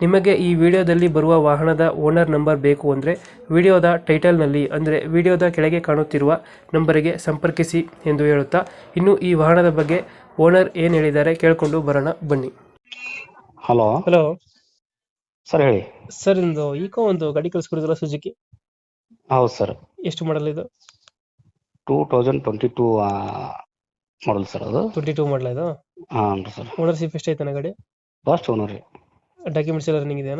ನಿಮಗೆ ಈ ವಿಡಿಯೋದಲ್ಲಿ ಬರುವ ವಾಹನದ ಓನರ್ ನಂಬರ್ ಬೇಕು ಅಂದರೆ ವಿಡಿಯೋದ ಟೈಟಲ್ನಲ್ಲಿ ಅಂದರೆ ವಿಡಿಯೋದ ಕೆಳಗೆ ಕಾಣುತ್ತಿರುವ ನಂಬರಿಗೆ ಸಂಪರ್ಕಿಸಿ ಎಂದು ಹೇಳುತ್ತಾ ಇನ್ನು ಈ ವಾಹನದ ಬಗ್ಗೆ ಓನರ್ ಏನು ಹೇಳಿದ್ದಾರೆ ಕೇಳಿಕೊಂಡು ಬರೋಣ ಬನ್ನಿ. ಹಲೋ. ಹಲೋ. ಸರ್ ಹೇಳಿ. ಸರ್ ಇಂದು ಈಕೋ ಒಂದು ಗಾಡಿ ಕಳಿಸ್ಕೊಡಿದ್ರಲ್ಲ ಸುಜುಕಿ ಹೌದು ಸರ್. ಎಷ್ಟು ಮಾಡಲ್ ಇದು? Two thousand twenty two model sir ಅದು. ಟ್ವೆಂಟಿ ಟೂ ಮಾಡಲ್ ಇದು? ಹಾಂ ಸರ್. ಓನರ್ಶಿಪ್ ಎಷ್ಟೈತೆ ಗಾಡಿ? ಫಸ್ಟ್ ಓನರ್ ರೀ. ಡಾಕ್ಯುಮೆಂಟ್ಸ್ ಎಲ್ಲ ರನ್ನಿಂಗ್ ಇದೆಯಾ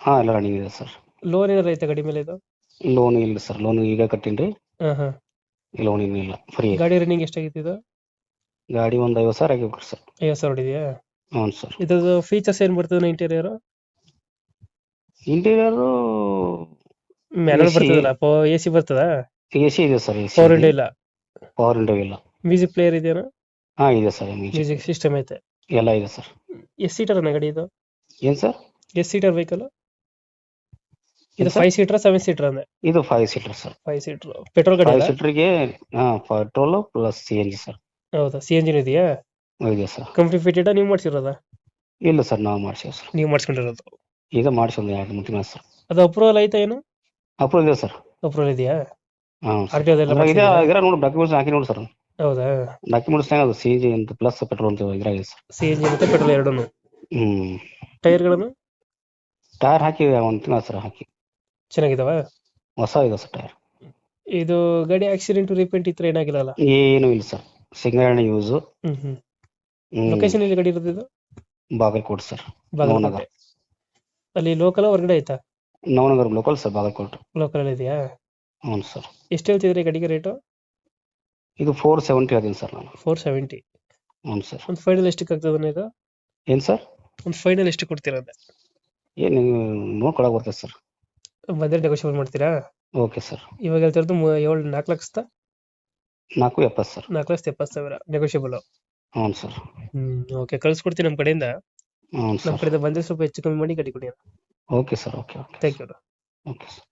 ಹಾಂ ಎಲ್ಲ ರನ್ನಿಂಗ್ ಇದೆ ಸರ್ ಲೋನ್ ಏನಾರ ಐತೆ ಗಾಡಿ ಮೇಲೆ ಇದು? ಲೋನ್ ಇಲ್ಲ ಸರ್ ಲೋನ್ ಈಗ ಕಟ್ಟೀನಿ ಹಾ ಹಾಂ. ಲೋನ್ ಏನಿಲ್ಲ ಫ್ರೀ ಗಾಡಿ ರನ್ನಿಂಗ್ ಎಷ್ಟಾಗಿತ್ತು ಇದು? ಗಾಡಿ ಒಂದು ಐವತ್ತು ಸಾವಿರ ಆಗಿಬಿಟ್ರಿ ಸರ್ ಐವತ್ತು ಸಾವಿರ ಹೊಡಿದೆಯಾ? ಹ್ಞೂ ಸರ್ ಇದ್ರದ್ದು ಫೀಚರ್ಸ್ ಏನು ಬರ್ತದೆ ಇಂಟೀರಿಯರ್ ಇಂಟೀರಿಯರು ಮ್ಯಾನುವಲ್. ಬರ್ತದಲ್ಲ? ಎ ಸಿ ಬರ್ತದ? ಎ ಸಿ ಇದೆ sir A C power window ಇಲ್ಲ? ಪವರ್ ವಿಂಡೋ ಇಲ್ಲ. ಮ್ಯೂಸಿಕ್ ಪ್ಲೇಯರ್ ಇದೆಯಾ ಹಾಂ ಇದೆ ಸರ್ ಮ್ಯೂಸಿಕ್ ಸಿಸ್ಟಮ್ ಐತೆ. ಎಲ್ಲ ಇದೆ ಸರ್ ಎಸ್ ಸೀಟರ್ ಅನ್ನ ಗಾಡಿ ಇದು? ಏನು ಸರ್? ಎಸ್ ಸೀಟರ್ ವೆಹಿಕಲ್ ಇದು ಫೈವ್ ಸೀಟರ್ ಸೆವೆನ್ ಸೀಟರ್ ಅಂದ್ರೆ ಇದು five seater sir. Five seater petrol ಗಾಡಿ five? ಸೀಟರ್ಗೆ petrol petrol plus C N G sir. ಹೌದಾ? ಸಿ ಎಂಜಿನ್ ಇದೆಯಾ? ಇದೆ ಸರ್. ಕಂಪ್ನಿ ಫಿಟೆಡ್ ನೀವು ಮಾಡ್ಸಿರೋದ? ಇಲ್ಲ ಸರ್ ನಾವು ಮಾಡ್ಸೀವಿ ಸರ್. ನೀವು ಮಾಡ್ಸ್ಕೊಂಡಿರೋದು? ಈಗ ಮಾಡಿಸಿ ಒಂದು ಎರಡು ಮೂರು ತಿಂಗಳು ಸರ್. ಅದು ಅಪ್ರೂವಲ್ ಐತಾ ಏನು? ಅಪ್ರೂವಲ್ ಇದೆ ಸರ್. ಅಪ್ರೂವಲ್ ಇದೆಯಾ? ಹಾಂ ಆರ್ ಟಿ ಅದೆಲ್ಲ ಅದ್ರಾಗ ಇದೆ ಮಾಡ್ಸಿದ್ದೀರಾ? ಇದರ ನೋಡಿ ಡಾಕ್ಯುಮೆಂಟ್ಸ್ ಹಾಕಿ ನೋಡಿ ಸರ್. ಹೌದಾ? ಡಾಕ್ಯುಮೆಂಟ್ಸ್ ಅದು? ಸಿ ಜಿ ಅಂತ ಪ್ಲಸ್ ಪೆಟ್ರೋಲ್ ಅಂತ ಇದ್ರಾಗಿದೆ ಸರ್. ಸಿ ಎಂಜಿನ್ ಮತ್ತೆ ಪೆಟ್ರೋಲ್ ಎರಡೂ ಹ್ಞೂ ಟೈರ್ಗಳನ್ನು? ಟೈರ್ ಹಾಕಿ ಒಂದು ತಿಂಗಳ ಸರ್ ಹಾಕಿ. ಚೆನ್ನಾಗಿದಾವ? ಹೊಸ ಇದೆ ಸರ್ ಟೈರ್. ಇದು ಗಾಡಿ ಆಕ್ಸಿಡೆಂಟ್ ರಿಪೇಂಟ್ ಇತ್ರ ಏನಾಗಿರಲ್ಲ ಏನು ಇಲ್ಲ sir. Single use hmm hmm. Location ಎಲ್ಲಿ ಗಾಡಿ ಇರೋದು ಇದು? ಬಾಗಲಕೋಟೆ ಸರ್. ಬಾಗಲಕೋಟೆ. ಅಲ್ಲಿ ಲೋಕಲ್ ಹೊರಗಡೆ ಆಯ್ತಾ? Navanagar local sir Bagalkot. Local ಅಲ್ಲಿ ಇದೆಯಾ? ಹ್ಞೂ ಸರ್. ಎಷ್ಟು ಹೇಳ್ತಿದ್ರಿ ಗಾಡಿಗೆ ರೇಟು ಇದು ಫೋರ್ ಸೆವೆಂಟಿ ಅದೀನಿ ಸರ್ ನಾನು. ಫೋರ್ ಸೆವೆಂಟಿ ಹ್ಞೂ ಸರ್. ಒಂದು ಫೈನಲ್ ಎಷ್ಟಕ್ಕೆ ಆಗ್ತದೆ ಇದು ಏನು ಸರ್? ಒಂದು ಫೈನಲ್ ಎಷ್ಟು ಕೊಡ್ತೀರಾ ಅಂತ ಏನು ನೋಡ್ಕೊಳಕ್ ಬರ್ತದೆ ಸರ್. ಬಂದ್ರೆ ನೆಗೋಷಿಯಬಲ್ ಮಾಡ್ತೀರಾ? ಓಕೆ ಸರ್ ಇವಾಗ ಹೇಳ್ತಿರೋದು ಮೂ- ಏಳು ನಾಲ್ಕು ಲಕ್ಷದ? ನಾಲ್ಕು ಎಪ್ಪತ್ತು ಸರ್ ನಾಲ್ಕು ಲಕ್ಷದ ಎಪ್ಪತ್ತು ಸಾವಿರ ನೆಗೋಷಿಯಬಲ್ ಹ್ಞೂ ಸರ್ ಹ್ಮ್ ಓಕೆ ಕಳ್ಸ್ಕೊಡ್ತೀನಿ ನಮ್ಮ ಕಡೆಯಿಂದ. ಹ್ಞೂ ನಮ್ಮ ಸರ್ ಕಡೆಯಿಂದ ಬಂದ್ರೆ ಸ್ವಲ್ಪ ಹೆಚ್ಚು ಕಮ್ಮಿ ಮಾಡಿ ಗಾಡಿ ಕೊಡಿ okay sir okay okay thank you okay sir